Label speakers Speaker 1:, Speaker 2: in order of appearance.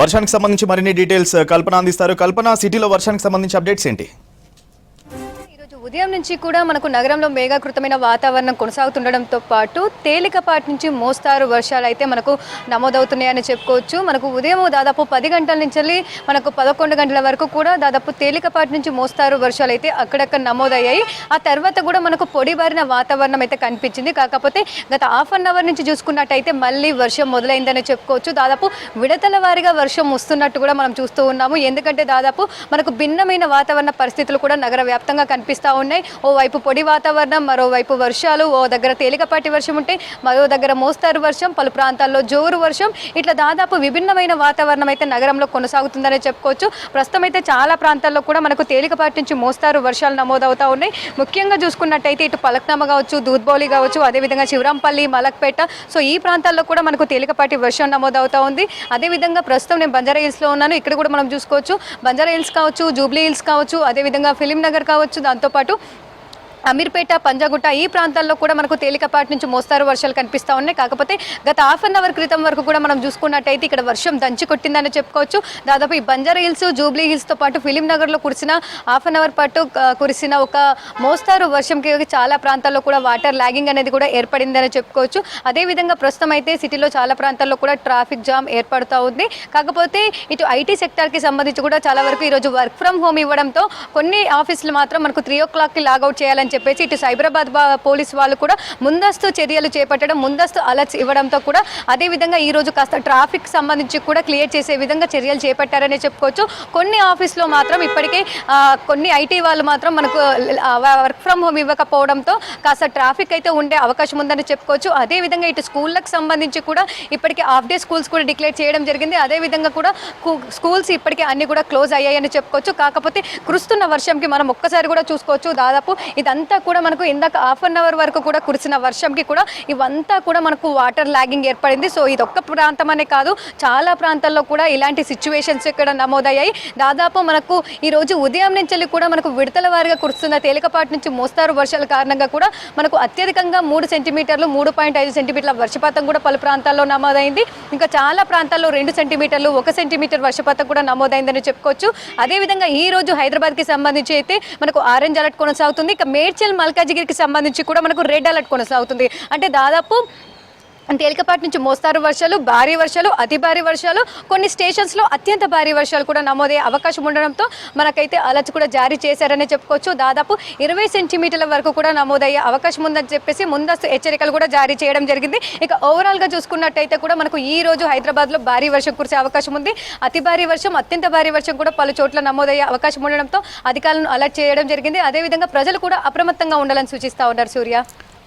Speaker 1: వర్షానికి సంబంధించి మరిన్ని డీటెయిల్స్ కల్పన అందిస్తారు. కల్పన సిటీలో వర్షానికి సంబంధించి అప్డేట్స్ ఏంటి?
Speaker 2: ఈరోజు ఉదయం నుంచి కూడా మనకు నగరంలో మేఘాకృతమైన వాతావరణం కొనసాగుతుండడంతో పాటు తేలికపాటి నుంచి మోస్తారు వర్షాలు అయితే మనకు నమోదవుతున్నాయని చెప్పుకోవచ్చు. మనకు ఉదయం దాదాపు పది గంటల నుంచి మనకు పదకొండు గంటల వరకు కూడా దాదాపు తేలికపాటి నుంచి మోస్తారు వర్షాలు అయితే అక్కడక్కడ నమోదయ్యాయి. ఆ తర్వాత కూడా మనకు పొడిబారిన వాతావరణం అయితే కనిపించింది. కాకపోతే గత హాఫ్ అన్ అవర్ నుంచి చూసుకున్నట్టయితే మళ్ళీ వర్షం మొదలైందని చెప్పుకోవచ్చు. దాదాపు విడతల వారీగా వర్షం వస్తున్నట్టు కూడా మనం చూస్తూ ఉన్నాము. ఎందుకంటే దాదాపు మనకు భిన్నమైన వాతావరణ పరిస్థితులు కూడా నగర వ్యాప్తంగా కనిపిస్తుంది కనిపిస్తూ ఉన్నాయి. ఓవైపు పొడి వాతావరణం మరోవైపు వర్షాలు. ఓ దగ్గర తేలికపాటి వర్షం ఉంటే మరో దగ్గర మోస్తారు వర్షం. పలు ప్రాంతాల్లో జోరు వర్షం. ఇట్లా దాదాపు విభిన్నమైన వాతావరణం అయితే నగరంలో కొనసాగుతుందనే చెప్పుకోవచ్చు. ప్రస్తుతం అయితే చాలా ప్రాంతాల్లో కూడా మనకు తేలికపాటి నుంచి మోస్తారు వర్షాలు నమోదవుతూ ఉన్నాయి. ముఖ్యంగా చూసుకున్నట్టయితే ఇటు పలక్నమ్మ కావచ్చు దూద్బౌలి కావచ్చు అదేవిధంగా శివరాంపల్లి మలక్పేట. సో ఈ ప్రాంతాల్లో కూడా మనకు తేలికపాటి వర్షం నమోదవుతూ ఉంది. అదేవిధంగా ప్రస్తుతం నేను బంజారా హిల్స్లో ఉన్నాను. ఇక్కడ కూడా మనం చూసుకోవచ్చు. బంజారా హిల్స్ కావచ్చు జూబ్లీ హిల్స్ కావచ్చు అదేవిధంగా ఫిలిం నగర్ కావచ్చు. దాంతో దాంతోపాటు అమీర్పేట పంజాగుట్ట ఈ ప్రాంతాల్లో కూడా మనకు తేలికపాటి నుంచి మోస్తారు వర్షాలు కనిపిస్తూ ఉన్నాయి. కాకపోతే గత హాఫ్ అన్ అవర్ క్రితం వరకు కూడా మనం చూసుకున్నట్టయితే ఇక్కడ వర్షం దంచి కొట్టిందని చెప్పుకోవచ్చు. దాదాపు ఈ బంజారా హిల్స్ జూబ్లీ హిల్స్తో పాటు ఫిలిం నగర్లో కురిసిన హాఫ్ అన్ అవర్ పాటు కురిసిన ఒక మోస్తారు వర్షంకి చాలా ప్రాంతాల్లో కూడా వాటర్ లాగింగ్ అనేది కూడా ఏర్పడిందని చెప్పుకోవచ్చు. అదేవిధంగా ప్రస్తుతం అయితే సిటీలో చాలా ప్రాంతాల్లో కూడా ట్రాఫిక్ జామ్ ఏర్పడుతూ ఉంది. కాకపోతే ఇటు ఐటీ సెక్టార్కి సంబంధించి కూడా చాలా వరకు ఈరోజు వర్క్ ఫ్రమ్ హోమ్ ఇవ్వడంతో కొన్ని ఆఫీసులు మాత్రం మనకు త్రీ ఓ క్లాక్కి లాగౌట్ చేయాలని చెప్పేసి ఇటు సైబరాబాద్ పోలీస్ వాళ్ళు కూడా ముందస్తు చర్యలు చేపట్టడం ముందస్తు అలర్ట్స్ ఇవ్వడంతో కూడా అదేవిధంగా ఈ రోజు కాస్త ట్రాఫిక్ సంబంధించి కూడా క్లియర్ చేసే విధంగా చర్యలు చేపట్టారని చెప్పుకోవచ్చు. కొన్ని ఆఫీస్లో మాత్రం ఇప్పటికే కొన్ని ఐటీ వాళ్ళు మాత్రం మనకు వర్క్ ఫ్రమ్ హోమ్ ఇవ్వకపోవడంతో కాస్త ట్రాఫిక్ అయితే ఉండే అవకాశం ఉందని చెప్పుకోవచ్చు. అదేవిధంగా ఇటు స్కూళ్ళకు సంబంధించి కూడా ఇప్పటికే హాఫ్ డే స్కూల్స్ కూడా డిక్లేర్ చేయడం జరిగింది. అదేవిధంగా కూడా స్కూల్స్ ఇప్పటికే అన్ని కూడా క్లోజ్ అయ్యాయని చెప్పుకోవచ్చు. కాకపోతే కురుస్తున్న వర్షంకి మనం ఒక్కసారి కూడా చూసుకోవచ్చు. దాదాపు ఇదంతా కూడా మనకు ఇందాక హాఫ్ అన్ అవర్ వరకు కూడా కురిసిన వర్షంకి కూడా ఇవంతా కూడా మనకు వాటర్ లాగింగ్ ఏర్పడింది. సో ఇది ఒక్క ప్రాంతం అనే కాదు చాలా ప్రాంతాల్లో కూడా ఇలాంటి సిచ్యువేషన్స్ ఇక్కడ నమోదయ్యాయి. దాదాపు మనకు ఈ రోజు ఉదయం నుంచి వెళ్ళి కూడా మనకు విడతల వారిగా కురుస్తున్న తేలికపాటి నుంచి మోస్తారు వర్షాల కారణంగా కూడా మనకు అత్యధికంగా మూడు సెంటీమీటర్లు మూడు పాయింట్ ఐదు సెంటీమీటర్ల వర్షపాతం కూడా పలు ప్రాంతాల్లో నమోదైంది. ఇంకా చాలా ప్రాంతాల్లో రెండు సెంటీమీటర్లు ఒక సెంటీమీటర్ వర్షపాతం కూడా నమోదైందని చెప్పుకోవచ్చు. అదేవిధంగా ఈ రోజు హైదరాబాద్కి సంబంధించి అయితే మనకు ఆరెంజ్ అలర్ట్ కొనసాగుతుంది. ఇక మేడ్చల్ మల్కాజిగిరికి సంబంధించి కూడా మనకు రెడ్ అలర్ట్ కొనసాగుతుంది. అంటే దాదాపు తేలికపాటి నుంచి మోస్తారు వర్షాలు భారీ వర్షాలు అతి భారీ వర్షాలు. కొన్ని స్టేషన్స్లో అత్యంత భారీ వర్షాలు కూడా నమోదయ్యే అవకాశం ఉండడంతో మనకైతే అలర్ట్ కూడా జారీ చేశారనే చెప్పుకోవచ్చు. దాదాపు ఇరవై సెంటీమీటర్ల వరకు కూడా నమోదయ్యే అవకాశం ఉందని చెప్పేసి ముందస్తు హెచ్చరికలు కూడా జారీ చేయడం జరిగింది. ఇక ఓవరాల్గా చూసుకున్నట్టయితే కూడా మనకు ఈ రోజు హైదరాబాద్లో భారీ వర్షం కురిసే అవకాశం ఉంది. అతి భారీ వర్షం అత్యంత భారీ వర్షం కూడా పలు చోట్ల నమోదయ్యే అవకాశం ఉండడంతో అధికారులను అలర్ట్ చేయడం జరిగింది. అదేవిధంగా ప్రజలు కూడా అప్రమత్తంగా ఉండాలని సూచిస్తా ఉన్నారు సూర్య.